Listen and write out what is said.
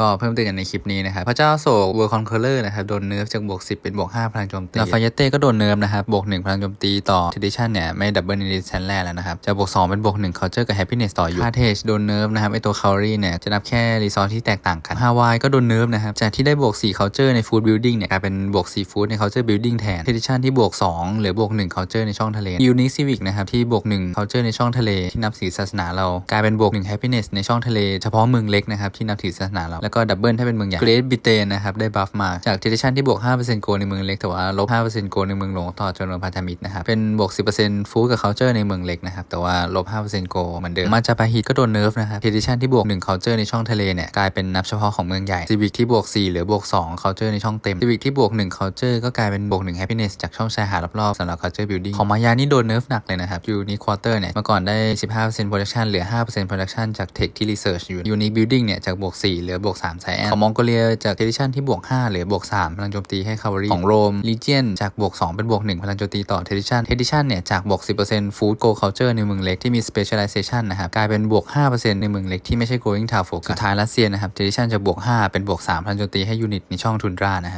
ก็เพิ่มเติมกันในคลิปนี้นะครับ พระเจ้าโศกเวอร์คอนเคอร์เลอร์นะครับ โดนเนิร์ฟจากบวก 10 เป็นบวก 5 พลังโจมตีลาฟายเต้ก็โดนเนิร์ฟนะครับ บวก 1 พลังโจมตีต่อเทดิชันเนี่ยไม่ดับเบิลในดิชันแรกแล้วนะครับ จะบวก 2 เป็นบวก1เคาเจอร์กับแฮปปี้เนสต่ออยู่คาเทจโดนเนิร์ฟนะครับไอตัวคารีเนี่ยจะนับแค่รีซอสที่แตกต่างกันฮาวายก็โดนเนิร์ฟนะครับจากที่ได้บวก4เคาเจอร์ในฟู้ดบิลดิ้งเนี่ยกลายเป็นบวก4ฟู้ดในเคาเจอร์บิลดิ้งแทนเทดิชันที่บวก2เหลือบวก1เคาเจอร์ในช่องทะเลยูนิคซีวิกนะครับที่บวก1เคาเจอร์ในช่องทะเลที่นับถือศาสนาเรากลายเป็นบวก1 happiness ในช่องทะเลเฉพาะเมืองเล็กนะครับที่นับถือศาสนาเราแล้วก็ดับเบิลถ้าเป็นเมืองใหญ่เกรทบิเตนนะครับได้บัฟมาจากทิเทดิชันที่บวก 5%โกในเมืองเล็กแต่ว่าลบ 5%โกในเมืองหลวงต่อจำนวนพันธมิตรนะครับเป็นบวก 10%ฟูดกับเคาเจอร์ในเมืองเล็กนะครับแต่ว่าลบ 5%โกเหมือนเดิมมาจาปาฮิตก็โดนเนิร์ฟนะครับทิเทดิชันที่บวก1เคาเจอร์ในช่องทะเลเนี่ยกลายเป็นนับเฉพาะของเมืองใหญ่ซีวิกที่บวก 4หลือบวก2เคาเจอร์ในช่องเต็มซีวิกที่บวก1เคาเจอร์ก็กลายเป็นบวก1 happiness จากช่องชายหาดรอบๆสำหรับเคาเจอร์บิลดิ้งของมายานี่โดนเนิร์ฟหนักเลยนะครับยูนิควอเตอร์เนี่ยเมื่อก่อนได้ 15% production เหลือ 5% production จากเทคที่ research อยู่ยูนิบิลดิ้งเนี่ยจากบวก4เหลือบวก3ไซแอนของมองโกเลียจากเทดิชันที่บวก5เหลือบวก 3 พลังโจมตีให้คา v รีของโรมลีเจียนจากบวก 2 เป็นบวก 1 พลังโจมตีต่อเทดิชันเทดิชันเนี่ยจากบวก 10% food go culture ในเมืองเล็กที่มี specialization นะครับกลายเป็นบวก 5%ในเมืองเล็กที่ไม่ใช่ growing town focus สุดท้ายรัสเซียนะครับเทดิชันจากบวก 5 เป็นบวก 3 พลังโจมตีให้ยูนิตในช่องทุนดรานะครับ